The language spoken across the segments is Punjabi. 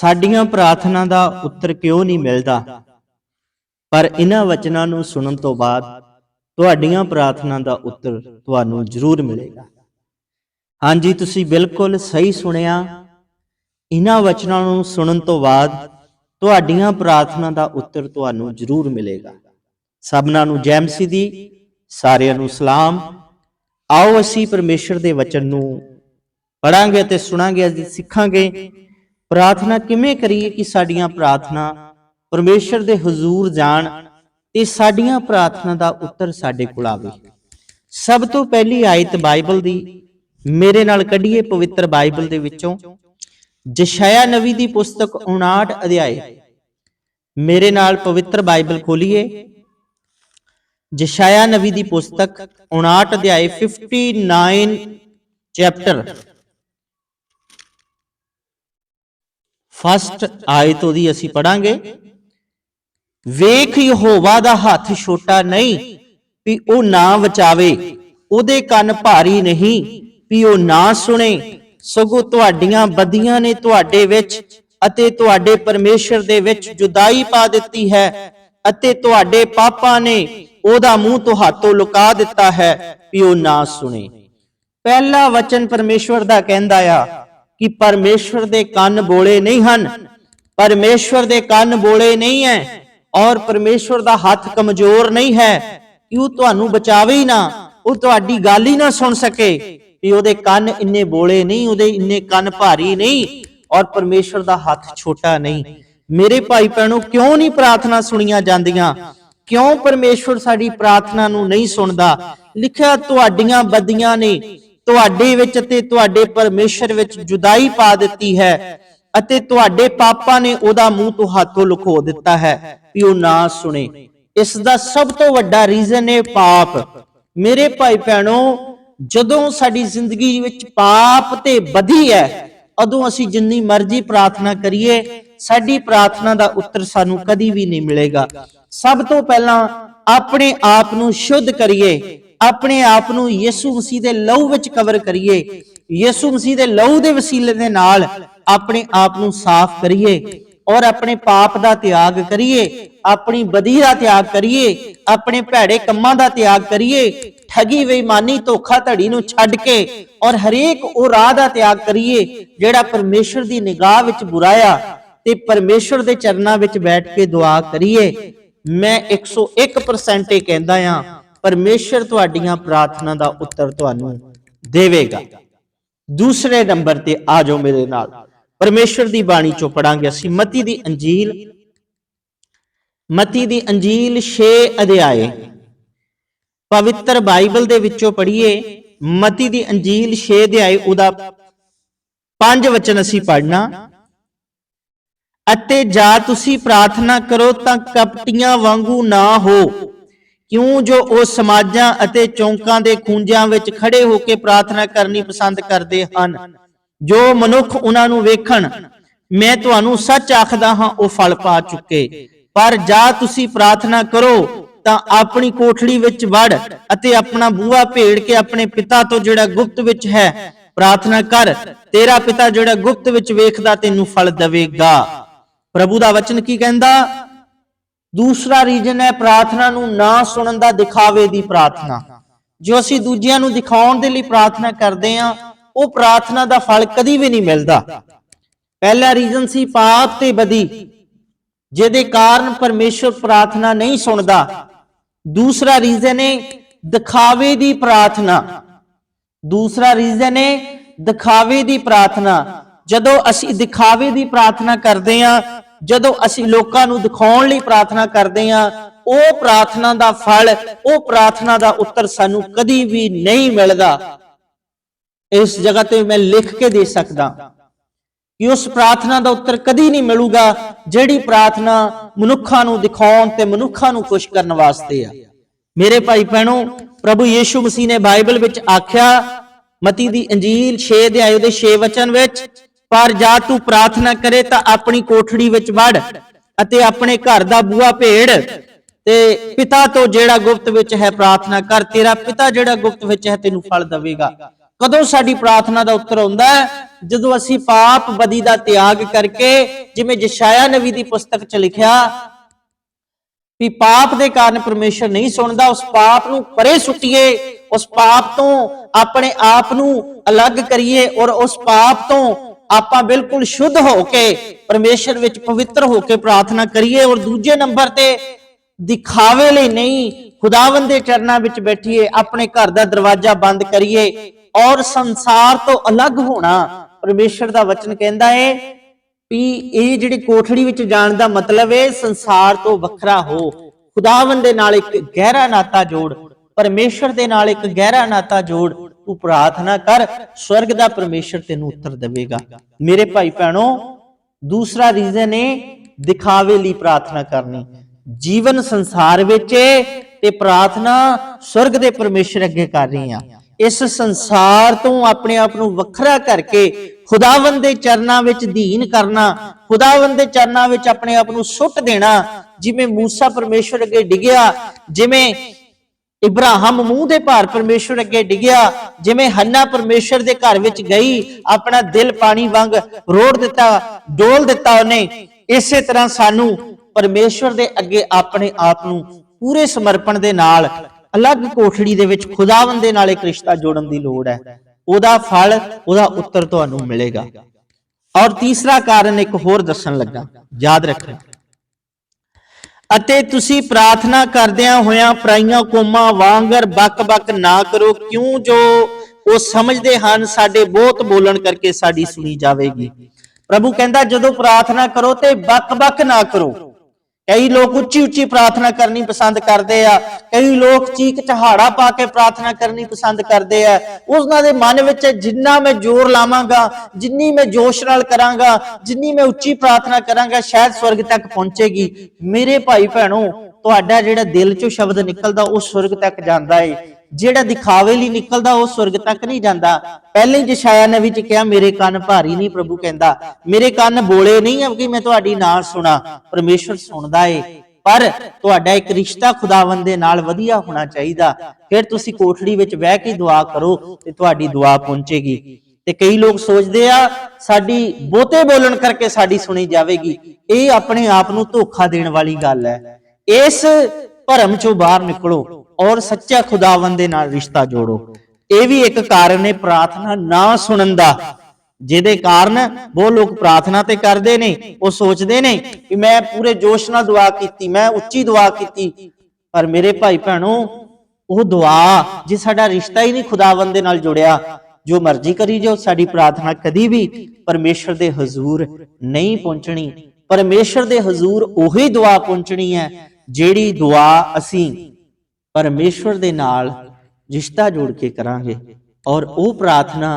ਸਾਡੀਆਂ ਪ੍ਰਾਰਥਨਾ ਦਾ ਉੱਤਰ ਕਿਉਂ ਨਹੀਂ ਮਿਲਦਾ? ਪਰ ਇਹਨਾਂ ਵਚਨਾਂ ਨੂੰ ਸੁਣਨ ਤੋਂ ਬਾਅਦ ਤੁਹਾਡੀਆਂ ਪ੍ਰਾਰਥਨਾ ਦਾ ਉੱਤਰ ਤੁਹਾਨੂੰ ਜ਼ਰੂਰ ਮਿਲੇਗਾ। ਹਾਂਜੀ, ਤੁਸੀਂ ਬਿਲਕੁਲ ਸਹੀ ਸੁਣਿਆ। ਇਹਨਾਂ ਵਚਨਾਂ ਨੂੰ ਸੁਣਨ ਤੋਂ ਬਾਅਦ ਤੁਹਾਡੀਆਂ ਪ੍ਰਾਰਥਨਾ ਦਾ ਉੱਤਰ ਤੁਹਾਨੂੰ ਜ਼ਰੂਰ ਮਿਲੇਗਾ। ਸਭਨਾਂ ਨੂੰ ਜੈ ਮਸੀਹ ਦੀ ਸਾਰਿਆਂ ਨੂੰ ਸਲਾਮ। ਆਓ ਅਸੀਂ ਪਰਮੇਸ਼ਰ ਦੇ ਵਚਨ ਨੂੰ ਪੜਾਂਗੇ ਤੇ ਸੁਣਾਂਗੇ, ਅਸੀਂ ਸਿੱਖਾਂਗੇ। ਪ੍ਰਾਰਥਨਾ ਕਿਵੇਂ ਕਰੀਏ ਕਿ ਸਾਡੀਆਂ ਪ੍ਰਾਰਥਨਾ ਪਰਮੇਸ਼ਰ ਦੇ ਹਜ਼ੂਰ ਜਾਣ ਤੇ ਸਾਡੀਆਂ ਪ੍ਰਾਰਥਨਾ ਦਾ ਉੱਤਰ ਸਾਡੇ ਕੋਲ ਆਵੇ। ਸਭ ਤੋਂ ਪਹਿਲੀ ਆਇਤ ਬਾਈਬਲ ਦੀ, ਮੇਰੇ ਨਾਲ ਕੱਢੀਏ ਪਵਿੱਤਰ ਬਾਈਬਲ ਦੇ ਵਿੱਚੋਂ ਜਸ਼ਾਇਆ ਨਵੀ ਦੀ ਪੁਸਤਕ 59 ਅਧਿਆਏ। ਮੇਰੇ ਨਾਲ ਪਵਿੱਤਰ ਬਾਈਬਲ ਖੋਲੀਏ। ਜਸ਼ਾਇਆ ਨਵੀ ਦੀ ਪੁਸਤਕ 59 ਅਧਿਆਏ 59 ਚੈਪਟਰ। ਫਸਟ ਆਇਤ ਉਹਦੀ ਅਸੀਂ ਪੜਾਂਗੇ ਵੇਖ ਯਹੋਵਾ ਦਾ ਹੱਥ ਛੋਟਾ ਨਹੀਂ, ਵੀ ਉਹ ਨਾ ਬਚਾਵੇ ਉਹਦੇ ਕੰਨ ਭਾਰੀ ਨਹੀਂ, ਵੀ ਉਹ ਨਾ ਸੁਣੇ, ਸਗੋਂ ਤੁਹਾਡੀਆਂ ਬਦੀਆਂ ਨੇ ਤੁਹਾਡੇ ਵਿੱਚ ਅਤੇ ਤੁਹਾਡੇ ਪਰਮੇਸ਼ਰ ਦੇ ਵਿੱਚ ਜੁਦਾਈ ਪਾ ਦਿੱਤੀ ਹੈ ਅਤੇ ਤੁਹਾਡੇ ਪਾਪਾਂ ਨੇ ਉਹਦਾ ਮੂੰਹ ਤੁਹਾਤੋਂ ਲੁਕਾ ਦਿੱਤਾ ਹੈ ਵੀ ਉਹ ਨਾ ਸੁਣੇ। ਪਹਿਲਾ ਵਚਨ ਪਰਮੇਸ਼ਵਰ ਦਾ ਕਹਿੰਦਾ ਆ ਕਿ ਪਰਮੇਸ਼ਵਰ ਦੇ ਕੰਨ ਬੋਲੇ ਨਹੀਂ ਹਨ। ਪਰਮੇਸ਼ਵਰ ਦੇ ਕੰਨ ਬੋਲੇ ਨਹੀਂ ਹੈ ਔਰ ਪਰਮੇਸ਼ਵਰ ਦਾ ਹੱਥ ਕਮਜ਼ੋਰ ਨਹੀਂ ਹੈ ਕਿ ਉਹ ਤੁਹਾਨੂੰ ਬਚਾਵੇ ਹੀ ਨਾ, ਉਹ ਤੁਹਾਡੀ ਗੱਲ ਹੀ ਨਾ ਸੁਣ ਸਕੇ ਕਿ ਉਹਦੇ ਕੰਨ ਇੰਨੇ ਬੋਲੇ ਨਹੀਂ, ਉਹਦੇ ਇੰਨੇ ਕੰਨ ਭਾਰੀ ਨਹੀਂ ਔਰ ਪਰਮੇਸ਼ਵਰ ਦਾ ਹੱਥ ਛੋਟਾ ਨਹੀਂ। ਮੇਰੇ ਭਾਈ ਭੈਣੋ, ਕਿਉਂ ਨਹੀਂ ਪ੍ਰਾਰਥਨਾ ਸੁਣੀਆਂ ਜਾਂਦੀਆਂ? ਕਿਉਂ ਪਰਮੇਸ਼ਵਰ ਸਾਡੀ ਪ੍ਰਾਰਥਨਾ ਨੂੰ ਨਹੀਂ ਸੁਣਦਾ? ਲਿਖਿਆ ਤੁਹਾਡੀਆਂ ਬਦੀਆਂ ਨੇ ਤੁਹਾਡੇ ਵਿੱਚ ਤੇ ਤੁਹਾਡੇ ਪਰਮੇਸ਼ਰ ਵਿੱਚ ਜੁਦਾਈ ਪਾ ਦਿੱਤੀ ਹੈ ਅਤੇ ਤੁਹਾਡੇ ਪਾਪਾਂ ਨੇ ਉਹਦਾ ਮੂੰਹ ਤੋਂ ਹੱਥੋਂ ਲੁਕੋ ਦਿੱਤਾ ਹੈ। ਵੀ ਉਹ ਨਾ ਸੁਣੇ। ਇਸ ਦਾ ਸਭ ਤੋਂ ਵੱਡਾ ਰੀਜ਼ਨ ਹੈ ਪਾਪ। ਮੇਰੇ ਭਾਈ ਭੈਣੋ, ਜਦੋਂ ਸਾਡੀ ਜ਼ਿੰਦਗੀ ਵਿੱਚ ਪਾਪ ਤੇ ਬਦੀ ਹੈ, ਉਦੋਂ ਅਸੀਂ ਜਿੰਨੀ ਮਰਜ਼ੀ ਪ੍ਰਾਰਥਨਾ ਕਰੀਏ, ਸਾਡੀ ਪ੍ਰਾਰਥਨਾ ਦਾ ਉੱਤਰ ਸਾਨੂੰ ਕਦੀ ਵੀ ਨਹੀਂ ਮਿਲੇਗਾ। ਸਭ ਤੋਂ ਪਹਿਲਾਂ ਆਪਣੇ ਆਪ ਨੂੰ ਸ਼ੁੱਧ ਕਰੀਏ। ਆਪਣੇ ਆਪ ਨੂੰ ਯਿਸੂ ਮਸੀਹ ਦੇ ਲਹੂ ਵਿੱਚ ਕਵਰ ਕਰੀਏ, ਯਿਸੂ ਮਸੀਹ ਦੇ ਲਹੂ ਦੇ ਵਸੀਲੇ ਦੇ ਨਾਲ ਆਪਣੇ ਆਪ ਨੂੰ ਸਾਫ਼ ਕਰੀਏ ਔਰ ਆਪਣੇ ਪਾਪ ਦਾ ਤਿਆਗ ਕਰੀਏ, ਆਪਣੀ ਬਦੀ ਦਾ ਤਿਆਗ ਕਰੀਏ, ਆਪਣੇ ਭੈੜੇ ਕੰਮਾਂ ਦਾ ਤਿਆਗ ਕਰੀਏ, ਠਗੀ ਬੇਈਮਾਨੀ, ਧੋਖਾ ਧੜੀ ਨੂੰ ਛੱਡ ਕੇ ਔਰ ਹਰੇਕ ਉਹ ਰਾਹ ਦਾ ਤਿਆਗ ਕਰੀਏ ਜਿਹੜਾ ਪਰਮੇਸ਼ਰ ਦੀ ਨਿਗਾਹ ਵਿੱਚ ਬੁਰਾ ਆ ਤੇ ਪਰਮੇਸ਼ਰ ਦੇ ਚਰਨਾਂ ਵਿੱਚ ਬੈਠ ਕੇ ਦੁਆ ਕਰੀਏ। ਮੈਂ 101% ਇਹ ਕਹਿੰਦਾ ਆ ਪਰਮੇਸ਼ਰ ਤੁਹਾਡੀਆਂ ਪ੍ਰਾਰਥਨਾ ਦਾ ਉੱਤਰ ਤੁਹਾਨੂੰ ਦੇਵੇਗਾ। ਦੂਸਰੇ ਨੰਬਰ ਤੇ ਆ ਜਾਓ ਮੇਰੇ ਨਾਲ। ਪਰਮੇਸ਼ਰ ਦੀ ਬਾਣੀ ਚੋਂ ਪੜਾਂਗੇ ਅਸੀਂ। ਮਤੀ ਦੀ ਅੰਜੀਲ, ਮਤੀ ਦੀ ਅੰਜੀਲ 6 ਅਧਿਆਏ। ਪਵਿੱਤਰ ਬਾਈਬਲ ਦੇ ਵਿੱਚੋਂ ਪੜ੍ਹੀਏ। ਮਤੀ ਦੀ ਅੰਜੀਲ 6 ਅਧਿਆਏ, ਉਹਦਾ ਪੰਜ ਵਚਨ ਅਸੀਂ ਪੜ੍ਹਨਾ। ਅਤੇ ਜਾ ਤੁਸੀਂ ਪ੍ਰਾਰਥਨਾ ਕਰੋ ਤਾਂ ਕਪਟੀਆਂ ਵਾਂਗੂ ਨਾ ਹੋ। ਕਿਉਂ ਜੋ ਉਹ ਸਮਾਜਾਂ ਅਤੇ ਚੌਂਕਾਂ ਦੇ ਖੂੰਜਿਆਂ ਵਿੱਚ ਖੜੇ ਹੋ ਕੇ ਪ੍ਰਾਰਥਨਾ ਕਰਨੀ ਪਸੰਦ ਕਰਦੇ ਹਨ? ਜੋ ਮਨੁੱਖ ਉਹਨਾਂ ਨੂੰ ਵੇਖਣ, ਮੈਂ ਤੁਹਾਨੂੰ ਸੱਚ ਆਖਦਾ ਹਾਂ, ਉਹ ਫਲ ਪਾ ਚੁੱਕੇ। ਪਰ ਜਾ ਤੁਸੀਂ ਪ੍ਰਾਰਥਨਾ ਕਰੋ, ਤਾਂ ਆਪਣੀ ਕੋਠੜੀ ਵਿੱਚ ਵੜ ਅਤੇ ਆਪਣਾ ਬੂਹਾ ਭੇੜ ਕੇ ਆਪਣੇ ਪਿਤਾ ਤੋਂ ਜਿਹੜਾ ਗੁਪਤ ਵਿੱਚ ਹੈ, ਪ੍ਰਾਰਥਨਾ ਕਰ। ਤੇਰਾ ਪਿਤਾ ਜਿਹੜਾ ਗੁਪਤ ਵਿੱਚ ਵੇਖਦਾ, ਤੈਨੂੰ ਫਲ ਦੇਵੇਗਾ। ਪ੍ਰਭੂ ਦਾ ਵਚਨ ਕੀ ਕਹਿੰਦਾ? ਦੂਸਰਾ ਰੀਜਨ ਹੈ ਪ੍ਰਾਰਥਨਾ ਨੂੰ ਨਾ ਸੁਣਨ ਦਾ ਦਿਖਾਵੇ ਦੀ ਪ੍ਰਾਰਥਨਾ। ਜੋ ਅਸੀਂ ਦੂਜਿਆਂ ਨੂੰ ਦਿਖਾਉਣ ਦੇ ਲਈ ਪ੍ਰਾਰਥਨਾ ਕਰਦੇ ਹਾਂ, ਉਹ ਪ੍ਰਾਰਥਨਾ ਦਾ ਫਲ ਕਦੀ ਵੀ ਨਹੀਂ ਮਿਲਦਾ। ਪਹਿਲਾ ਰੀਜਨ ਸੀ ਪਾਪ ਤੇ ਬਦੀ, ਜਿਹਦੇ ਕਾਰਨ ਪਰਮੇਸ਼ਰ ਪ੍ਰਾਰਥਨਾ ਨਹੀਂ ਸੁਣਦਾ। ਦੂਸਰਾ ਰੀਜ਼ਨ ਹੈ ਦਿਖਾਵੇ ਦੀ ਪ੍ਰਾਰਥਨਾ। ਦੂਸਰਾ ਰੀਜ਼ਨ ਹੈ ਦਿਖਾਵੇ ਦੀ ਪ੍ਰਾਰਥਨਾ। ਜਦੋਂ ਅਸੀਂ ਦਿਖਾਵੇ ਦੀ ਪ੍ਰਾਰਥਨਾ ਕਰਦੇ ਹਾਂ ਜਦੋਂ ਅਸੀਂ ਲੋਕਾਂ ਨੂੰ ਦਿਖਾਉਣ ਲਈ ਪ੍ਰਾਰਥਨਾ ਕਰਦੇ ਹਾਂ, ਉਹ ਪ੍ਰਾਰਥਨਾ ਦਾ ਫਲ, ਉਹ ਪ੍ਰਾਰਥਨਾ ਦਾ ਉੱਤਰ ਸਾਨੂੰ ਕਦੀ ਵੀ ਨਹੀਂ ਮਿਲਦਾ। ਇਸ ਜਗ੍ਹਾ ਤੇ ਮੈਂ ਲਿਖ ਕੇ ਦੇ ਸਕਦਾ ਕਿ ਉਸ ਪ੍ਰਾਰਥਨਾ ਦਾ ਉੱਤਰ ਕਦੀ ਨਹੀਂ ਮਿਲੂਗਾ, ਜਿਹੜੀ ਪ੍ਰਾਰਥਨਾ ਮਨੁੱਖਾਂ ਨੂੰ ਦਿਖਾਉਣ ਤੇ ਮਨੁੱਖਾਂ ਨੂੰ ਖੁਸ਼ ਕਰਨ ਵਾਸਤੇ ਆ। ਮੇਰੇ ਭਾਈ ਭੈਣੋ, ਪ੍ਰਭੂ ਯੀਸ਼ੂ ਮਸੀਹ ਨੇ ਬਾਈਬਲ ਵਿੱਚ ਆਖਿਆ, ਮਤੀ ਦੀ ਅੰਜੀਲ 6 ਅਧਿਆਇ ਦੇ 6 ਵਚਨ ਵਿੱਚ ਪਰ ਜਾ ਤੂੰ ਪ੍ਰਾਰਥਨਾ ਕਰੇ ਤਾਂ ਆਪਣੀ ਕੋਠੜੀ ਵਿੱਚ ਵੜ ਅਤੇ ਆਪਣੇ ਘਰ ਦਾ ਬੂਆ ਭੇੜ ਤੇ ਪਿਤਾ ਤੋਂ ਜਿਹੜਾ ਗੁਪਤ ਵਿੱਚ ਹੈ ਪ੍ਰਾਰਥਨਾ ਕਰ, ਤੇਰਾ ਪਿਤਾ ਜਿਹੜਾ ਗੁਪਤ ਵਿੱਚ ਹੈ ਤੈਨੂੰ ਫਲ ਦੇਵੇਗਾ। ਕਦੋਂ ਸਾਡੀ ਪ੍ਰਾਰਥਨਾ ਦਾ ਉੱਤਰ ਆਉਂਦਾ ਹੈ? ਜਦੋਂ ਅਸੀਂ ਪਾਪ ਬਦੀ ਦਾ ਤਿਆਗ ਕਰਕੇ, ਜਿਵੇਂ ਜਸ਼ਾਇਆ ਨਵੀ ਦੀ ਪੁਸਤਕ 'ਚ ਲਿਖਿਆ ਵੀ ਪਾਪ ਦੇ ਕਾਰਨ ਪਰਮੇਸ਼ਰ ਨਹੀਂ ਸੁਣਦਾ, ਉਸ ਪਾਪ ਨੂੰ ਪਰੇ ਸੁੱਟੀਏ, ਉਸ ਪਾਪ ਤੋਂ ਆਪਣੇ ਆਪ ਨੂੰ ਅਲੱਗ ਕਰੀਏ ਔਰ ਉਸ ਪਾਪ ਤੋਂ ਆਪਾਂ ਬਿਲਕੁਲ ਸ਼ੁੱਧ ਹੋ ਕੇ ਪਰਮੇਸ਼ਰ ਵਿੱਚ ਪਵਿੱਤਰ ਹੋ ਕੇ ਪ੍ਰਾਰਥਨਾ ਕਰੀਏ ਔਰ ਦੂਜੇ ਨੰਬਰ ਤੇ ਦਿਖਾਵੇ ਲਈ ਨਹੀਂ, ਖੁਦਾਵੰਦ ਦੇ ਚਰਨਾਂ ਵਿੱਚ ਬੈਠੀਏ, ਆਪਣੇ ਘਰ ਦਾ ਦਰਵਾਜ਼ਾ ਬੰਦ ਕਰੀਏ ਔਰ ਸੰਸਾਰ ਤੋਂ ਅਲੱਗ ਹੋਣਾ, ਪਰਮੇਸ਼ਰ ਦਾ ਵਚਨ ਕਹਿੰਦਾ ਏ ਵੀ ਇਹ ਜਿਹੜੀ ਕੋਠੜੀ ਵਿੱਚ ਜਾਣ ਦਾ ਮਤਲਬ ਹੈ ਸੰਸਾਰ ਤੋਂ ਵੱਖਰਾ ਹੋ। ਖੁਦਾਵੰਦ ਦੇ ਨਾਲ ਇੱਕ ਗਹਿਰਾ ਨਾਤਾ ਜੋੜ, ਪਰਮੇਸ਼ਰ ਦੇ ਨਾਲ ਇੱਕ ਗਹਿਰਾ ਨਾਤਾ ਜੋੜ ਤੂੰ ਪ੍ਰਾਰਥਨਾ ਕਰ, ਸਵਰਗ ਦਾ ਪਰਮੇਸ਼ਰ ਤੈਨੂੰ ਉੱਤਰ ਦੇਵੇਗਾ। ਮੇਰੇ ਭਾਈ ਭੈਣੋ, ਦੂਸਰਾ ਰੀਜ਼ਨ ਹੈ ਦਿਖਾਵੇ ਲਈ ਪ੍ਰਾਰਥਨਾ ਕਰਨੀ। ਜੀਵਨ ਸੰਸਾਰ ਵਿੱਚ ਤੇ ਪ੍ਰਾਰਥਨਾ ਸਵਰਗ ਦੇ ਪਰਮੇਸ਼ਰ ਅੱਗੇ ਕਰ ਰਹੀ ਆ। ਇਸ ਸੰਸਾਰ ਤੋਂ ਆਪਣੇ ਆਪ ਨੂੰ ਵੱਖਰਾ ਕਰਕੇ ਖੁਦਾਵੰਦ ਦੇ ਚਰਨਾਂ ਵਿੱਚ ਧੀਨ ਕਰਨਾ, ਖੁਦਾਵੰਦ ਦੇ ਚਰਨਾਂ ਵਿੱਚ ਆਪਣੇ ਆਪ ਨੂੰ ਸੁੱਟ ਦੇਣਾ, ਜਿਵੇਂ ਮੂਸਾ ਪਰਮੇਸ਼ਰ ਅੱਗੇ ਡਿੱਗਿਆ, ਜਿਵੇਂ ਇਬਰਾਹਿਮ ਮੂੰਹ ਦੇ ਭਾਰ ਪਰਮੇਸ਼ਰ ਅੱਗੇ ਡਿੱਗਿਆ, ਜਿਵੇਂ ਹੰਨਾ ਪਰਮੇਸ਼ਰ ਦੇ ਘਰ ਵਿੱਚ ਗਈ, ਆਪਣਾ ਦਿਲ ਪਾਣੀ ਵਾਂਗ ਰੋੜ ਦਿੱਤਾ, ਡੋਲ ਦਿੱਤਾ ਉਹਨੇ। ਇਸੇ ਤਰ੍ਹਾਂ ਸਾਨੂੰ ਪਰਮੇਸ਼ਰ ਦੇ ਅੱਗੇ ਆਪਣੇ ਆਪ ਨੂੰ ਪੂਰੇ ਸਮਰਪਣ ਦੇ ਨਾਲ, ਅਲੱਗ ਕੋਠੜੀ ਦੇ ਵਿੱਚ ਖੁਦਾਵੰਦ ਦੇ ਨਾਲ ਇੱਕ ਰਿਸ਼ਤਾ ਜੋੜਨ ਦੀ ਲੋੜ ਹੈ। ਉਹਦਾ ਫਲ, ਉਹਦਾ ਉੱਤਰ ਤੁਹਾਨੂੰ ਮਿਲੇਗਾ। ਔਰ ਤੀਸਰਾ ਕਾਰਨ ਇੱਕ ਹੋਰ ਦੱਸਣ ਲੱਗਾ। ਯਾਦ ਰੱਖਣਾ। ਅਤੇ ਤੁਸੀਂ ਪ੍ਰਾਰਥਨਾ ਕਰਦਿਆਂ ਹੋਇਆਂ ਪਰਾਈਆਂ ਕੌਮਾਂ ਵਾਂਗਰ ਬਕ-ਬਕ ਨਾ ਕਰੋ, ਕਿਉਂ ਜੋ ਉਹ ਸਮਝਦੇ ਹਨ, ਸਾਡੇ ਬਹੁਤ ਬੋਲਣ ਕਰਕੇ ਸਾਡੀ ਸੁਣੀ ਜਾਵੇਗੀ। ਪ੍ਰਭੂ ਕਹਿੰਦਾ, ਜਦੋਂ ਪ੍ਰਾਰਥਨਾ ਕਰੋ ਤੇ ਬਕ-ਬਕ ਨਾ ਕਰੋ। ਕਈ ਲੋਕ ਉੱਚੀ ਉੱਚੀ ਪ੍ਰਾਰਥਨਾ ਕਰਨੀ ਪਸੰਦ ਕਰਦੇ ਆ, ਕਈ ਲੋਕ ਚੀਕ ਚਹਾੜਾ ਪਾ ਕੇ ਪ੍ਰਾਰਥਨਾ ਕਰਨੀ ਪਸੰਦ ਕਰਦੇ ਆ। ਉਹਨਾਂ ਦੇ ਮਨ ਵਿੱਚ ਜਿੰਨਾ ਮੈਂ ਜ਼ੋਰ ਲਾਵਾਂਗਾ, ਜਿੰਨੀ ਮੈਂ ਜੋਸ਼ ਨਾਲ ਕਰਾਂਗਾ, ਜਿੰਨੀ ਮੈਂ ਉੱਚੀ ਪ੍ਰਾਰਥਨਾ ਕਰਾਂਗਾ, ਸ਼ਾਇਦ ਸਵਰਗ ਤੱਕ ਪਹੁੰਚੇਗੀ। ਮੇਰੇ ਭਾਈ ਭੈਣੋ, ਤੁਹਾਡਾ ਜਿਹੜਾ ਦਿਲ ਚੋਂ ਸ਼ਬਦ ਨਿਕਲਦਾ, ਉਹ ਸਵਰਗ ਤੱਕ ਜਾਂਦਾ ਏ। ਜਿਹੜਾ ਦਿਖਾਵੇ ਲਈ ਨਿਕਲਦਾ ਉਹ ਸਵਰਗ ਤੱਕ ਨਹੀਂ ਜਾਂਦਾ। ਪਹਿਲੇ ਹੀ ਜਸ਼ਾਇਆ ਨਵੀ ਚ ਕਿਹਾ, ਮੇਰੇ ਕੰਨ ਭਾਰੀ ਨਹੀਂ ਪ੍ਰਭੂ ਕਹਿੰਦਾ। ਮੇਰੇ ਕੰਨ ਬੋਲੇ ਨਹੀਂ ਕਿ ਮੈਂ ਤੁਹਾਡੀ ਨਾ ਸੁਣਾ। ਪਰਮੇਸ਼ਰ ਸੁਣਦਾ ਏ। ਪਰ ਤੁਹਾਡਾ ਇੱਕ ਰਿਸ਼ਤਾ ਖੁਦਾਵੰਦ ਦੇ ਨਾਲ ਵਧੀਆ ਹੋਣਾ ਚਾਹੀਦਾ। ਫਿਰ ਤੁਸੀਂ ਕੋਠੜੀ ਵਿੱਚ ਬਹਿ ਕੇ ਦੁਆ ਕਰੋ ਤੇ ਤੁਹਾਡੀ ਦੁਆ ਪਹੁੰਚੇਗੀ। ਤੇ ਕਈ ਲੋਕ ਸੋਚਦੇ ਆ, ਸਾਡੀ ਬਹੁਤੇ ਬੋਲਣ ਕਰਕੇ ਸਾਡੀ ਸੁਣੀ ਜਾਵੇਗੀ। ਇਹ ਆਪਣੇ ਆਪ ਨੂੰ ਧੋਖਾ ਦੇਣ ਵਾਲੀ ਗੱਲ ਹੈ। ਇਸ ਭਰਮ ਚੋਂ ਬਾਹਰ ਨਿਕਲੋ। ਔਰ ਸੱਚਾ ਖੁਦਾਵੰਦ ਦੇ ਨਾਲ ਰਿਸ਼ਤਾ ਜੋੜੋ। ਇਹ ਵੀ ਇੱਕ ਕਾਰਨ ਹੈ ਪ੍ਰਾਰਥਨਾ ਨਾ ਸੁਣਨ ਦਾ, ਜਿਹਦੇ ਕਾਰਨ ਉਹ ਲੋਕ ਪ੍ਰਾਰਥਨਾ ਤੇ ਕਰਦੇ ਨੇ, ਉਹ ਸੋਚਦੇ ਨੇ ਕਿ ਮੈਂ ਪੂਰੇ ਜੋਸ਼ ਨਾਲ ਦੁਆ ਕੀਤੀ, ਮੈਂ ਉੱਚੀ ਦੁਆ ਕੀਤੀ, ਪਰ ਮੇਰੇ ਭਾਈ ਭੈਣੋ, ਉਹ ਦੁਆ ਜੇ ਸਾਡਾ ਰਿਸ਼ਤਾ ਹੀ ਨਹੀਂ ਖੁਦਾਵੰਦ ਦੇ ਨਾਲ ਜੁੜਿਆ, ਜੋ ਮਰਜ਼ੀ ਕਰੀ ਜੋ ਸਾਡੀ ਪ੍ਰਾਰਥਨਾ ਕਦੀ ਵੀ ਪਰਮੇਸ਼ਰ ਦੇ ਹਜ਼ੂਰ ਨਹੀਂ ਪਹੁੰਚਣੀ। ਪਰਮੇਸ਼ਰ ਦੇ ਹਜ਼ੂਰ ਉਹੀ ਦੁਆ ਪਹੁੰਚਣੀ ਹੈ, ਜਿਹੜੀ ਦੁਆ ਅਸੀਂ ਪਰਮੇਸ਼ਵਰ ਦੇ ਨਾਲ ਰਿਸ਼ਤਾ ਜੋੜ ਕੇ ਕਰਾਂਗੇ ਔਰ ਉਹ ਪ੍ਰਾਰਥਨਾ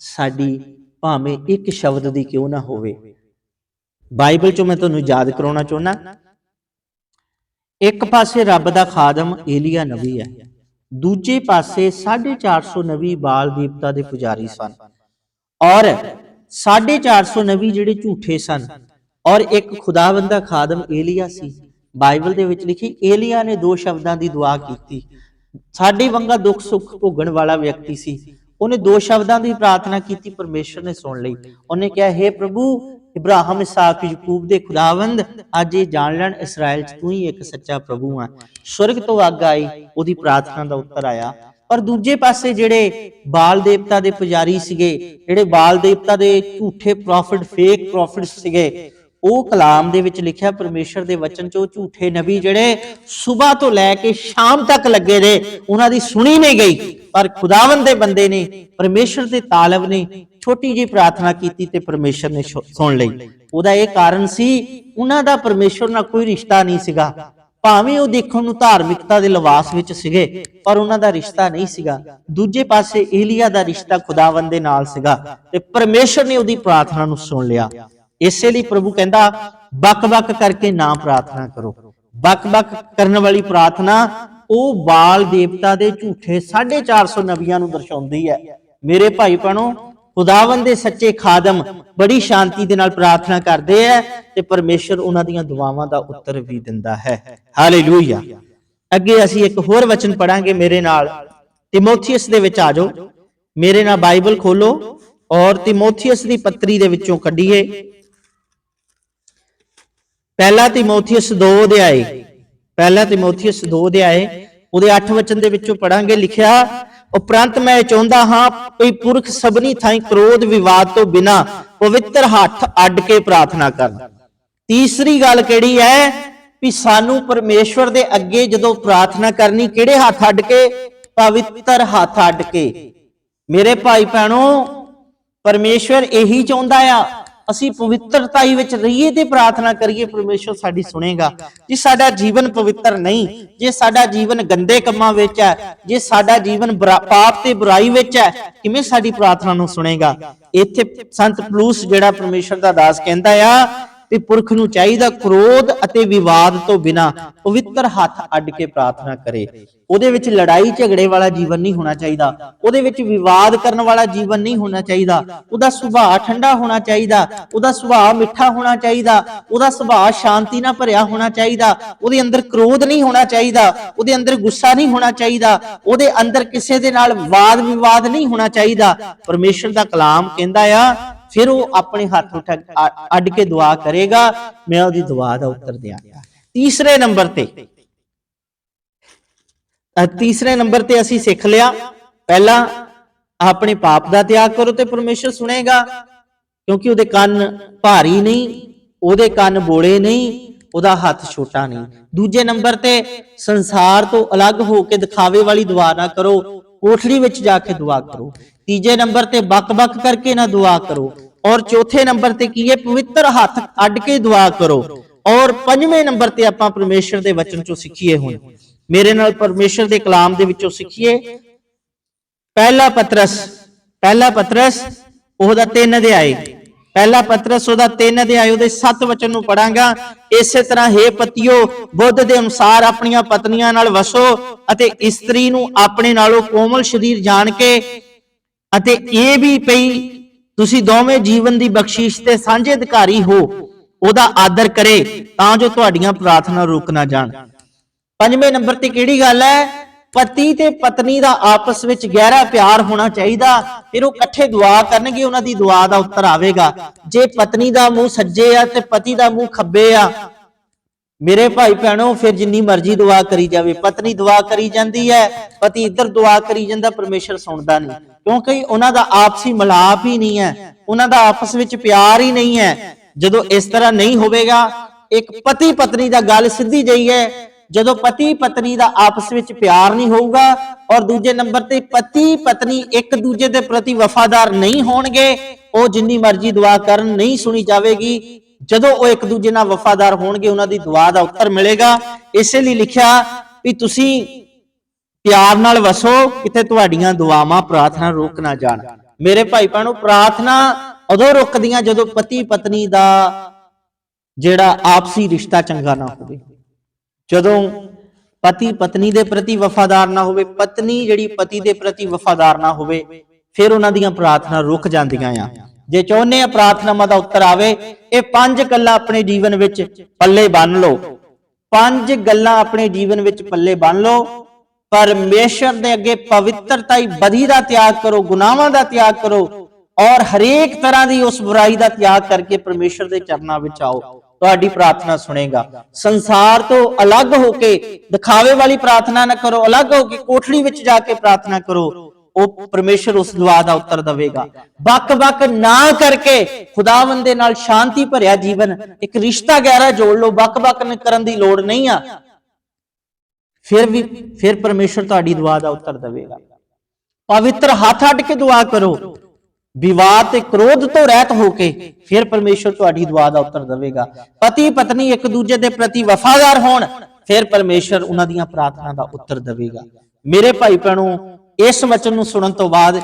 ਸਾਡੀ ਭਾਵੇਂ ਇੱਕ ਸ਼ਬਦ ਦੀ ਕਿਉਂ ਨਾ ਹੋਵੇ। ਬਾਈਬਲ ਚੋਂ ਮੈਂ ਤੁਹਾਨੂੰ ਯਾਦ ਕਰਾਉਣਾ ਚਾਹੁੰਦਾ ਇੱਕ ਪਾਸੇ ਰੱਬ ਦਾ ਖਾਦਮ ਏਲੀਆ ਨਬੀ ਹੈ, ਦੂਜੇ ਪਾਸੇ 450 ਨਬੀ ਬਾਲ ਦੇਵਤਾ ਦੇ ਪੁਜਾਰੀ ਸਨ ਔਰ 450 ਨਬੀ ਜਿਹੜੇ ਝੂਠੇ ਸਨ ਔਰ ਇੱਕ ਖੁਦਾਵੰਦਾ ਖਾਦਮ ਏਲੀਆ ਸੀ। ਬਾਈਬਲ ਦੇ ਵਿੱਚ ਲਿਖੀ, ਏਲੀਆ ਨੇ ਦੋ ਸ਼ਬਦਾਂ ਦੀ ਦੁਆ ਕੀਤੀ। ਸਾਡੇ ਵੰਗਾ ਦੁੱਖ ਸੁੱਖ ਭੋਗਣ ਵਾਲਾ ਵਿਅਕਤੀ ਸੀ। ਉਹਨੇ ਦੋ ਸ਼ਬਦਾਂ ਦੀ ਪ੍ਰਾਰਥਨਾ ਕੀਤੀ, ਪਰਮੇਸ਼ਰ ਨੇ ਸੁਣ ਲਈ। ਉਹਨੇ ਕਿਹਾ हे ਪ੍ਰਭੂ, ਇਬਰਾਹਿਮ, ਇਸਾਕ, ਯਕੂਬ ਦੇ ਖੁਦਾਵੰਦ, ਅੱਜ ਇਹ ਜਾਣ ਲੈਣ ਇਸਰਾਇਲ 'ਚ ਤੂੰ ਹੀ ਇੱਕ ਸੱਚਾ ਪ੍ਰਭੂ ਆ। ਸਵਰਗ ਤੋਂ ਅੱਗ ਆਈ, ਉਹਦੀ ਪ੍ਰਾਰਥਨਾ ਦਾ ਉੱਤਰ ਆਇਆ। ਪਰ ਦੂਜੇ ਪਾਸੇ ਜਿਹੜੇ ਬਾਲ ਦੇਵਤਾ ਦੇ ਪੁਜਾਰੀ ਸੀਗੇ, ਜਿਹੜੇ ਬਾਲ ਦੇਵਤਾ ਦੇ ਝੂਠੇ ਪ੍ਰੋਫਿਟ, ਫੇਕ ਪ੍ਰੋਫਿਟ ਸੀਗੇ ਉਹ ਕਲਾਮ ਦੇ ਵਿੱਚ ਲਿਖਿਆ, ਪਰਮੇਸ਼ਰ ਦੇ ਵਚਨ ਚ ਉਹ ਝੂਠੇ ਨਬੀ ਜਿਹੜੇ ਸਵੇਰ ਤੋਂ ਲੈ ਕੇ ਸ਼ਾਮ ਤੱਕ ਲੱਗੇ ਰਹੇ ਉਹਨਾਂ ਦੀ ਸੁਣੀ ਨਹੀਂ ਗਈ। ਪਰ ਖੁਦਾਵੰਦ ਦੇ ਬੰਦੇ ਨੇ, ਪਰਮੇਸ਼ਰ ਦੇ ਤਾਲਬ ਨੇ ਛੋਟੀ ਜੀ ਪ੍ਰਾਰਥਨਾ ਕੀਤੀ ਤੇ ਪਰਮੇਸ਼ਰ ਨੇ ਸੁਣ ਲਈ। ਉਹਦਾ ਇਹ ਕਾਰਨ ਸੀ, ਉਹਨਾਂ ਦਾ ਪਰਮੇਸ਼ਰ ਨਾਲ ਕੋਈ ਰਿਸ਼ਤਾ ਨਹੀਂ ਸੀਗਾ। ਭਾਵੇਂ ਉਹ ਦੇਖਣ ਨੂੰ ਧਾਰਮਿਕਤਾ ਦੇ ਲਿਬਾਸ ਵਿੱਚ ਸੀਗੇ, ਪਰ ਉਹਨਾਂ ਦਾ ਰਿਸ਼ਤਾ ਨਹੀਂ ਸੀਗਾ। ਦੂਜੇ ਪਾਸੇ ਏਲੀਆ ਦਾ ਰਿਸ਼ਤਾ ਖੁਦਾਵੰਦ ਦੇ ਨਾਲ ਸੀਗਾ ਤੇ ਪਰਮੇਸ਼ਰ ਨੇ ਉਹਦੀ ਪ੍ਰਾਰਥਨਾ ਨੂੰ ਸੁਣ ਲਿਆ। ਇਸੇ ਲਈ ਪ੍ਰਭੂ ਕਹਿੰਦਾ ਬਕ-ਬਕ ਕਰਕੇ ਨਾ ਪ੍ਰਾਰਥਨਾ ਕਰੋ। ਬਕ-ਬਕ ਕਰਨ ਵਾਲੀ ਪ੍ਰਾਰਥਨਾ, ਉਹ ਬਾਲ ਦੇਵਤਾ ਦੇ ਝੂਠੇ 450 ਨਬੀਆਂ ਨੂੰ ਦਰਸਾਉਂਦੀ ਹੈ। ਮੇਰੇ ਭਾਈ ਭੈਣੋ, ਖੁਦਾਵੰਦ ਦੇ ਸੱਚੇ ਖਾਦਮ ਬੜੀ ਸ਼ਾਂਤੀ ਦੇ ਨਾਲ ਪ੍ਰਾਰਥਨਾ ਕਰਦੇ ਆ ਤੇ ਪਰਮੇਸ਼ਰ ਉਹਨਾਂ ਦੀਆਂ ਦੁਆਵਾਂ ਦਾ ਉੱਤਰ ਵੀ ਦਿੰਦਾ ਹੈ। ਹਾਲੇਲੂਇਆ। ਅੱਗੇ ਅਸੀਂ ਇੱਕ ਹੋਰ ਵਚਨ ਪੜਾਂਗੇ ਮੇਰੇ ਨਾਲ। ਤਿਮੋਥੀਅਸ ਦੇ ਵਿੱਚ ਆ ਜਾਓ। ਮੇਰੇ ਨਾਲ ਬਾਈਬਲ ਖੋਲੋ ਔਰ ਤਿਮੋਥੀਅਸ ਦੀ ਪੱਤਰੀ ਦੇ ਵਿੱਚੋਂ ਕੱਢੀਏ। ਪਹਿਲਾ ਤਿਮੋਥੀਅਸ 2 ਅਧਿਆਏ, ਪਹਿਲਾ ਤਿਮੋਥੀਅਸ 2 ਅਧਿਆਏ, ਉਹਦੇ 8 ਵਚਨ ਦੇ ਵਿੱਚੋਂ ਪੜਾਂਗੇ ਲਿਖਿਆ, ਉਪਰੰਤ ਮੈਂ ਚਾਹੁੰਦਾ ਹਾਂ ਕੋਈ ਪੁਰਖ ਸਭਨੀ ਥਾਈ ਕ੍ਰੋਧ ਵਿਵਾਦ ਤੋਂ ਬਿਨਾ ਪਵਿੱਤਰ ਹੱਥ ਅੱਡ ਕੇ ਪ੍ਰਾਰਥਨਾ ਕਰਨ। ਤੀਸਰੀ ਗੱਲ ਕਿਹੜੀ ਹੈ? ਵੀ ਸਾਨੂੰ ਪਰਮੇਸ਼ਵਰ ਦੇ ਅੱਗੇ ਜਦੋਂ ਪ੍ਰਾਰਥਨਾ ਕਰਨੀ, ਕਿਹੜੇ ਹੱਥ ਅੱਡ ਕੇ? ਪਵਿੱਤਰ ਹੱਥ ਅੱਡ ਕੇ। ਮੇਰੇ ਭਾਈ ਭੈਣੋ ਪਰਮੇਸ਼ਵਰ ਇਹੀ ਚਾਹੁੰਦਾ ਆ ਅਸੀਂ ਪਵਿੱਤਰਤਾਈ ਵਿੱਚ ਰਹੀਏ ਤੇ ਪ੍ਰਾਰਥਨਾ ਕਰੀਏ, ਪਰਮੇਸ਼ਵਰ ਸਾਡੀ ਸੁਣੇਗਾ। ਜੇ ਸਾਡਾ ਜੀਵਨ ਪਵਿੱਤਰ ਨਹੀਂ, ਜੇ ਸਾਡਾ ਜੀਵਨ ਗੰਦੇ ਕੰਮਾਂ ਵਿੱਚ ਹੈ, ਜੇ ਸਾਡਾ ਜੀਵਨ ਬੁਰਾ- ਪਾਪ ਤੇ ਬੁਰਾਈ ਵਿੱਚ ਹੈ, ਕਿਵੇਂ ਸਾਡੀ ਪ੍ਰਾਰਥਨਾ ਨੂੰ ਸੁਣੇਗਾ? ਇੱਥੇ ਸੰਤ ਪਲੂਸ ਜਿਹੜਾ ਪਰਮੇਸ਼ਵਰ ਦਾ ਦਾਸ ਕਹਿੰਦਾ ਆ ਤੇ ਪੁਰਖ ਨੂੰ ਚਾਹੀਦਾ ਕ੍ਰੋਧ ਅਤੇ ਵਿਵਾਦ ਤੋਂ ਬਿਨਾ ਪਵਿੱਤਰ ਹੱਥ ਅੱਡ ਕੇ ਪ੍ਰਾਰਥਨਾ ਕਰੇ। ਉਹਦੇ ਵਿੱਚ ਲੜਾਈ ਝਗੜੇ ਵਾਲਾ ਜੀਵਨ ਨਹੀਂ ਹੋਣਾ ਚਾਹੀਦਾ। ਉਹਦੇ ਵਿੱਚ ਵਿਵਾਦ ਕਰਨ ਵਾਲਾ ਜੀਵਨ ਨਹੀਂ ਹੋਣਾ ਚਾਹੀਦਾ। ਉਹਦਾ ਸੁਭਾਅ ਠੰਡਾ ਹੋਣਾ ਚਾਹੀਦਾ। ਉਹਦਾ ਸੁਭਾਅ ਮਿੱਠਾ ਹੋਣਾ ਚਾਹੀਦਾ। ਉਹਦਾ ਸੁਭਾਅ ਸ਼ਾਂਤੀ ਨਾਲ ਭਰਿਆ ਹੋਣਾ ਚਾਹੀਦਾ। ਉਹਦੇ ਅੰਦਰ ਕ੍ਰੋਧ ਨਹੀਂ ਹੋਣਾ ਚਾਹੀਦਾ। ਉਹਦੇ ਅੰਦਰ ਗੁੱਸਾ ਨਹੀਂ ਹੋਣਾ ਚਾਹੀਦਾ। ਉਹਦੇ ਅੰਦਰ ਕਿਸੇ ਦੇ ਨਾਲ ਵਾਦ ਵਿਵਾਦ ਨਹੀਂ ਹੋਣਾ ਚਾਹੀਦਾ। ਪਰਮੇਸ਼ਰ ਦਾ ਕਲਾਮ ਕਹਿੰਦਾ ਆ ਫਿਰ ਉਹ ਆਪਣੇ ਹੱਥ ਉੱਠ ਅੱਡ ਕੇ ਦੁਆ ਕਰੇਗਾ ਮੈਂ ਉਹਦੀ ਦੁਆ ਦਾ ਉੱਤਰ ਦਿਆਂਗਾ। ਤੀਸਰੇ ਨੰਬਰ ਤੇ। ਤੀਸਰੇ ਨੰਬਰ ਤੇ ਅਸੀਂ ਸਿੱਖ ਲਿਆ। ਪਹਿਲਾ ਆਪਣੇ ਪਾਪ ਦਾ ਤਿਆਗ ਕਰੋ ਤੇ ਪਰਮੇਸ਼ਰ ਸੁਣੇਗਾ। ਕਿਉਂਕਿ ਉਹਦੇ ਕੰਨ ਭਾਰੀ ਨਹੀਂ, ਉਹਦੇ ਕੰਨ ਬੋਲੇ ਨਹੀਂ, ਉਹਦਾ ਹੱਥ ਛੋਟਾ ਨਹੀਂ। ਦੂਜੇ ਨੰਬਰ ਤੇ ਸੰਸਾਰ ਤੋਂ ਅਲੱਗ ਹੋ ਕੇ ਦਿਖਾਵੇ ਵਾਲੀ ਦੁਆ ਨਾ ਕਰੋ। ਕੋਠੜੀ ਵਿੱਚ ਜਾ ਕੇ ਦੁਆ ਕਰੋ। ਤੀਜੇ ਨੰਬਰ ਤੇ ਬਕ-ਬਕ ਕਰਕੇ ਨਾ ਦੁਆ ਕਰੋ। ਔਰ ਚੌਥੇ ਨੰਬਰ ਤੇ ਕੀ ਹੈ? ਪਵਿੱਤਰ ਹੱਥ ਅੱਡ ਕੇ ਦੁਆ ਕਰੋ। ਔਰ ਪੰਜਵੇਂ ਨੰਬਰ ਤੇ ਆਪਾਂ ਪਰਮੇਸ਼ਰ ਦੇ ਵਚਨ ਚੋਂ ਸਿੱਖੀਏ ਹੁਣ। ਮੇਰੇ ਨਾਲ ਪਰਮੇਸ਼ਰ ਦੇ ਕਲਾਮ ਦੇ ਵਿੱਚੋਂ ਸਿੱਖੀਏ। ਪਹਿਲਾ ਪਤਰਸ ਪਹਿਲਾ ਪਤਰਸ, ਉਹਦਾ 3 ਅਧਿਆਇ ਪਹਿਲਾ ਪਤਰਸ ਉਹਦਾ 3 ਅਧਿਆਏ, ਉਹਦੇ 7 ਵਚਨ ਨੂੰ ਪੜਾਂਗਾ ਇਸੇ ਤਰ੍ਹਾਂ ਹੈ ਪਤਿਓ, ਬੁੱਧ ਦੇ ਅਨੁਸਾਰ ਆਪਣੀਆਂ ਪਤਨੀਆਂ ਨਾਲ ਵਸੋ ਅਤੇ ਇਸਤਰੀ ਨੂੰ ਆਪਣੇ ਨਾਲੋਂ ਕੋਮਲ ਸਰੀਰ ਜਾਣ ਕੇ ਅਤੇ ਇਹ ਵੀ ਪਈ, ਤੁਸੀਂ ਦੋਵੇਂ ਜੀਵਨ ਦੀ ਬਖਸ਼ਿਸ਼ ਤੇ ਸਾਂਝੇ ਅਧਿਕਾਰੀ ਹੋ, ਉਹਦਾ ਆਦਰ ਕਰੇ ਤਾਂ ਜੋ ਤੁਹਾਡੀਆਂ ਪ੍ਰਾਰਥਨਾ ਰੁਕ ਨਾ ਜਾਣ। ਪੰਜਵੇਂ ਨੰਬਰ ਤੇ ਕਿਹੜੀ ਗੱਲ ਹੈ? ਪਤੀ ਤੇ ਪਤਨੀ ਦਾ ਆਪਸ ਵਿੱਚ ਗਹਿਰਾ ਪਿਆਰ ਹੋਣਾ ਚਾਹੀਦਾ, ਫਿਰ ਉਹ ਇਕੱਠੇ ਦੁਆ ਕਰਨਗੇ, ਉਹਨਾਂ ਦੀ ਦੁਆ ਦਾ ਉੱਤਰ ਆਵੇਗਾ। ਜੇ ਪਤਨੀ ਦਾ ਮੂੰਹ ਸੱਜੇ ਆ ਤੇ ਪਤੀ ਦਾ ਮੂੰਹ ਖੱਬੇ ਆ, ਮੇਰੇ ਭਾਈ ਭੈਣੋ, ਫਿਰ ਜਿੰਨੀ ਮਰਜ਼ੀ ਦੁਆ ਕਰੀ ਜਾਵੇ। ਪਤਨੀ ਦੁਆ ਕਰੀ ਜਾਂਦੀ ਹੈ, ਪਤੀ ਇੱਧਰ ਦੁਆ ਕਰੀ ਜਾਂਦਾ, ਪਰਮੇਸ਼ਰ ਸੁਣਦਾ ਨਹੀਂ। ਕਿਉਂਕਿ ਉਹਨਾਂ ਦਾ ਆਪਸੀ ਮਿਲਾਪ ਹੀ ਨਹੀਂ ਹੈ, ਉਹਨਾਂ ਦਾ ਆਪਸ ਵਿੱਚ ਪਿਆਰ ਹੀ ਨਹੀਂ ਹੈ। ਜਦੋਂ ਇਸ ਤਰ੍ਹਾਂ ਨਹੀਂ ਹੋਵੇਗਾ, ਇੱਕ ਪਤੀ ਪਤਨੀ ਦਾ ਗੱਲ ਸਿੱਧੀ ਜਈ ਹੈ ਜਦੋਂ ਪਤੀ ਪਤਨੀ ਦਾ ਆਪਸ ਵਿੱਚ ਪਿਆਰ ਨਹੀਂ ਹੋਊਗਾ ਔਰ ਦੂਜੇ ਨੰਬਰ ਤੇ ਪਤੀ ਪਤਨੀ ਇੱਕ ਦੂਜੇ ਦੇ ਪ੍ਰਤੀ ਵਫਾਦਾਰ ਨਹੀਂ ਹੋਣਗੇ, ਉਹ ਜਿੰਨੀ ਮਰਜ਼ੀ ਦੁਆ ਕਰਨ ਨਹੀਂ ਸੁਣੀ ਜਾਵੇਗੀ। ਜਦੋਂ ਉਹ ਇੱਕ ਦੂਜੇ ਨਾਲ ਵਫਾਦਾਰ ਹੋਣਗੇ, ਉਹਨਾਂ ਦੀ ਦੁਆ ਦਾ ਉੱਤਰ ਮਿਲੇਗਾ। ਇਸੇ ਲਈ ਲਿਖਿਆ ਵੀ ਤੁਸੀਂ ਪਿਆਰ ਨਾਲ ਵਸੋ, ਕਿਤੇ ਤੁਹਾਡੀਆਂ ਦੁਆਵਾਂ ਪ੍ਰਾਰਥਨਾ ਰੁਕ ਨਾ ਜਾਣ। ਮੇਰੇ ਭਾਈ ਭੈਣੋ ਪ੍ਰਾਰਥਨਾ ਉਦੋਂ ਰੁਕਦੀਆਂ ਜਦੋਂ ਪਤੀ ਪਤਨੀ ਦਾ ਜਿਹੜਾ ਆਪਸੀ ਰਿਸ਼ਤਾ ਚੰਗਾ ਨਾ ਹੋਵੇ। ਜਦੋਂ ਪਤੀ ਪਤਨੀ ਦੇ ਪ੍ਰਤੀ ਵਫਾਦਾਰ ਨਾ ਹੋਵੇ, ਪਤਨੀ ਜਿਹੜੀ ਪਤੀ ਦੇ ਪ੍ਰਤੀ ਵਫਾਦਾਰ ਨਾ ਹੋਵੇ, ਫਿਰ ਉਹਨਾਂ ਦੀਆਂ ਪ੍ਰਾਰਥਨਾ ਰੁਕ ਜਾਂਦੀਆਂ ਆ। ਜੇ ਚਾਹੁੰਦੇ ਆ ਪ੍ਰਾਰਥਨਾਵਾਂ ਦਾ ਉੱਤਰ ਆਵੇ, ਇਹ ਪੰਜ ਗੱਲਾਂ ਆਪਣੇ ਜੀਵਨ ਵਿੱਚ ਪੱਲੇ ਬੰਨ ਲਓ। ਪੰਜ ਗੱਲਾਂ ਆਪਣੇ ਜੀਵਨ ਵਿੱਚ ਪੱਲੇ ਬੰਨ ਲਓ। ਪਰਮੇਸ਼ਰ ਦੇ ਅੱਗੇ ਪਵਿੱਤਰਤਾ ਹੀ ਬਦੀ ਦਾ ਤਿਆਗ ਕਰੋ, ਗੁਨਾਹਾਂ ਦਾ ਤਿਆਗ ਕਰੋ, ਔਰ ਹਰੇਕ ਤਰ੍ਹਾਂ ਦੀ ਉਸ ਬੁਰਾਈ ਦਾ ਤਿਆਗ ਕਰਕੇ ਪਰਮੇਸ਼ਰ ਦੇ ਚਰਨਾਂ ਵਿੱਚ ਆਓ। ਤੁਹਾਡੀ ਪ੍ਰਾਰਥਨਾ ਸੁਣੇਗਾ। ਸੰਸਾਰ ਤੋਂ ਅਲੱਗ ਹੋ ਕੇ ਦਿਖਾਵੇ ਵਾਲੀ ਪ੍ਰਾਰਥਨਾ ਨਾ ਕਰੋ, ਅਲੱਗ ਹੋ ਕੇ ਕੋਠੜੀ ਵਿੱਚ ਜਾ ਕੇ ਪ੍ਰਾਰਥਨਾ ਕਰੋ, ਉਹ ਪਰਮੇਸ਼ਰ ਉਸ ਦੁਆ ਦਾ ਉੱਤਰ ਦੇਵੇਗਾ। ਬਕ-ਬਕ ਨਾ ਕਰਕੇ ਖੁਦਾਵੰਦ ਦੇ ਨਾਲ ਸ਼ਾਂਤੀ ਭਰਿਆ ਜੀਵਨ, ਇੱਕ ਰਿਸ਼ਤਾ ਗਹਿਰਾ ਜੋੜ ਲਓ ਬਕ-ਬਕ ਕਰਨ ਦੀ ਲੋੜ ਨਹੀਂ ਆ। ਫਿਰ ਵੀ, ਫਿਰ ਪਰਮੇਸ਼ਰ ਤੁਹਾਡੀ ਦੁਆ ਦਾ ਉੱਤਰ ਦੇਵੇਗਾ। ਪਵਿੱਤਰ ਹੱਥ ਅੱਡ ਕੇ ਦੁਆ ਕਰੋ। ਵਿਵਾਦ ਤੇ ਕ੍ਰੋਧ ਤੋਂ ਰਹਿਤ ਹੋ ਕੇ ਫਿਰ ਪਰਮੇਸ਼ਰ ਤੁਹਾਡੀ ਦੁਆ ਦਾ ਉੱਤਰ ਦੇਵੇਗਾ। ਪਤੀ ਪਤਨੀ ਇੱਕ ਦੂਜੇ ਦੇ ਪ੍ਰਤੀ ਵਫਾਦਾਰ ਹੋਣ, ਫਿਰ ਪਰਮੇਸ਼ਰ ਉਹਨਾਂ ਦੀਆਂ ਪ੍ਰਾਰਥਨਾ ਦਾ ਉੱਤਰ ਦੇਵੇਗਾ। ਮੇਰੇ ਭਾਈ ਭੈਣੋ, ਇਸ ਵਚਨ ਨੂੰ ਸੁਣਨ ਤੋਂ ਬਾਅਦ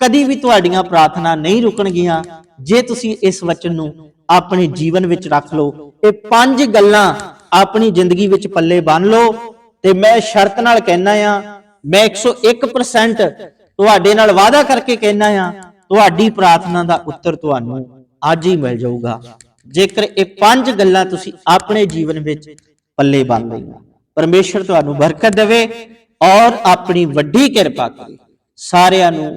ਕਦੀ ਵੀ ਤੁਹਾਡੀਆਂ ਪ੍ਰਾਰਥਨਾ ਨਹੀਂ ਰੁਕਣਗੀਆਂ। ਜੇ ਤੁਸੀਂ ਇਸ ਵਚਨ ਨੂੰ ਆਪਣੇ ਜੀਵਨ ਵਿੱਚ ਰੱਖ ਲਓ, ਇਹ ਪੰਜ ਗੱਲਾਂ ਆਪਣੀ ਜ਼ਿੰਦਗੀ ਵਿੱਚ ਪੱਲੇ ਬੰਨ ਲਓ ਤੇ ਮੈਂ ਸ਼ਰਤ ਨਾਲ ਕਹਿਣਾ ਆ, ਮੈਂ 101% ਤੁਹਾਡੇ ਨਾਲ ਵਾਅਦਾ ਕਰਕੇ ਕਹਿਣਾ ਆ ਤੁਹਾਡੀ ਪ੍ਰਾਰਥਨਾ ਦਾ ਉੱਤਰ ਤੁਹਾਨੂੰ ਅੱਜ ਹੀ ਮਿਲ ਜਾਊਗਾ। ਜੇਕਰ ਇਹ ਪੰਜ ਗੱਲਾਂ ਤੁਸੀਂ ਆਪਣੇ ਜੀਵਨ ਵਿੱਚ ਪੱਲੇ ਬੰਨ ਲਈਆਂ, ਪਰਮੇਸ਼ਰ ਤੁਹਾਨੂੰ ਬਰਕਤ ਦੇਵੇ ਔਰ ਆਪਣੀ ਵੱਡੀ ਕਿਰਪਾ ਕਰੇ। ਸਾਰਿਆਂ ਨੂੰ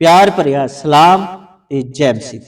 ਪਿਆਰ ਭਰਿਆ ਸਲਾਮ ਤੇ ਜੈ ਮਸੀਹ।